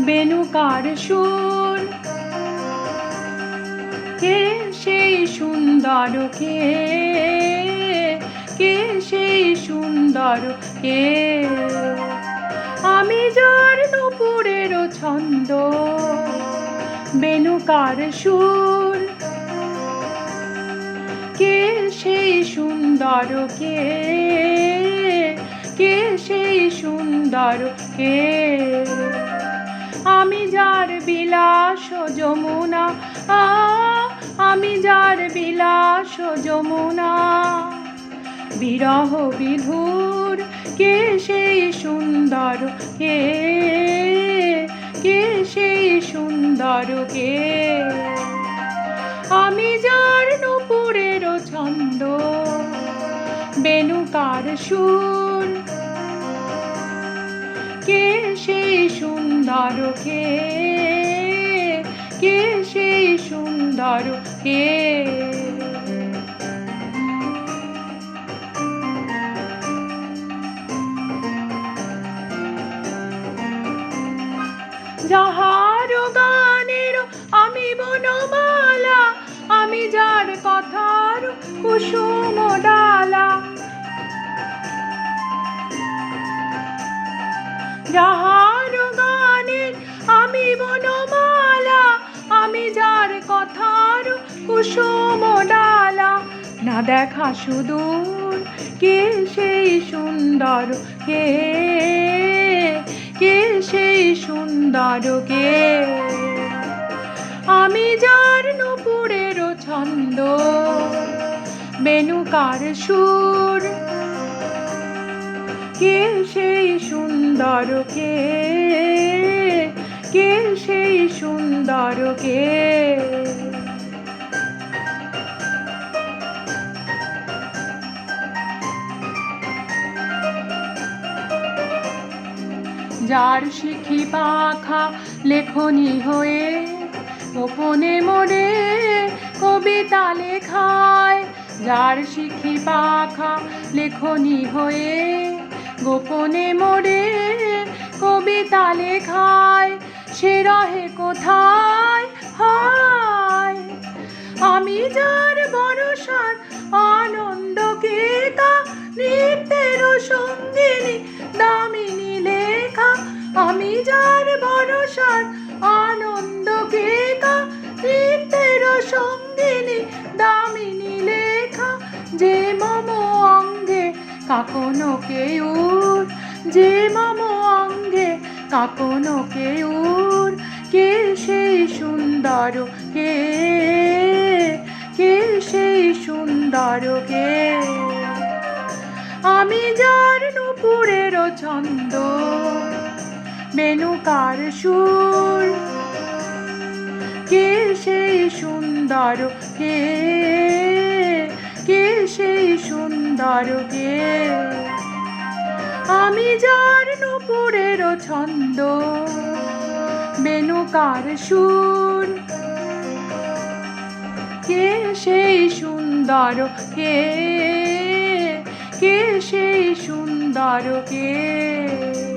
বেনুকার সুর। কে সেই সুন্দর, কে কে সেই সুন্দর, কে? আমি যার নুপুরের ছন্দ বেনুকার সুর। কে সেই সুন্দর, কে? কে সেই সুন্দর কে? আমি যার বিলাস যমুনা আমি যার বিলাস যমুনা। বিরহ বিধুর, কে সেই সুন্দর কে? কে সেই সুন্দর কে? আমি যার নুপুরের ছন্দ বেনুকার সুর সুন্দর কে? কে সেই সুন্দর কে? যাহার গানের আমি বনমালা, আমি যার কথার কুসুম ডালা। যাহার যার কথার কুসুম ডালা। না দেখা সুদূর, কে সেই সুন্দর কে? কে সেই সুন্দর কে? আমি যার নুপুরের ছন্দ, বেনুকার সুর। কে সেই সুন্দর কে? কে সেই সুন্দর কে? যার শিখি পাখা লেখনি হয়ে, গোপনে মোড়ে কবিতা লেখায়। যার শিখি পাখা লেখনি হয়ে, গোপনে মোড়ে কবিতা লেখায়। সে রহে কোথায়? হায়! আমি যার বরসার আনন্দকে তা নৃত্যের সঙ্গিনী, দামিনী লেখা। আমি যার ভরসার আনন্দকে তা নৃত্যের সঙ্গিনী, দামিনী লেখা। যে মম অঙ্গে কাকনো কেউর যে মম অঙ্গে কাকনো কেউর কে সেই সুন্দর কে? কে সেই সুন্দর কে? আমি যার নুপুরের ছন্দ বেনুকার সুর। কে সেই সুন্দর কে? কে সেই সুন্দর কে? আমি যার নুপুরের ছন্দ বেনুকার সুর। কে সেই সুন্দর কে? কে সেই সুন্দর কে?